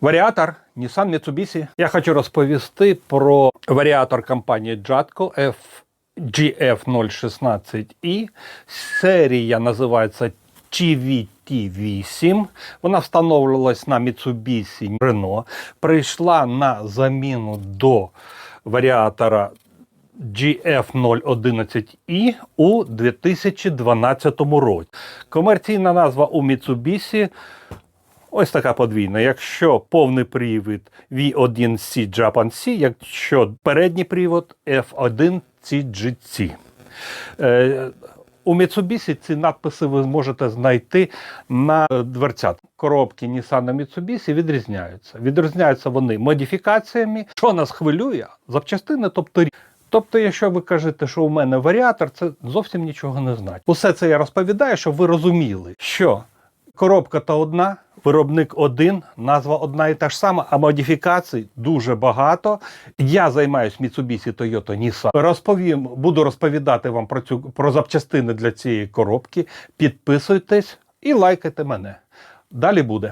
Варіатор Nissan Mitsubishi. Я хочу розповісти про варіатор компанії Jatco GF016i. Серія називається TVT8. Вона встановлювалась на Mitsubishi Renault. Прийшла на заміну до варіатора GF011i у 2012 році. Комерційна назва у Mitsubishi ось така подвійна. Якщо повний привід V1C Japan C, якщо передній привод F1 CGC. Е, у Mitsubishi ці надписи ви зможете знайти на дверцят. Коробки Nissan та Mitsubishi відрізняються. Відрізняються вони модифікаціями. Що нас хвилює? Запчастини, тобто Тобто, якщо ви кажете, що у мене варіатор, це зовсім нічого не значить. Усе це я розповідаю, щоб ви розуміли, що коробка та одна, виробник один, назва одна і та ж сама, а модифікацій дуже багато. Я займаюся Mitsubishi Toyota Nissan. Розповім, буду розповідати вам про цю про запчастини для цієї коробки. Підписуйтесь і лайкайте мене. Далі буде.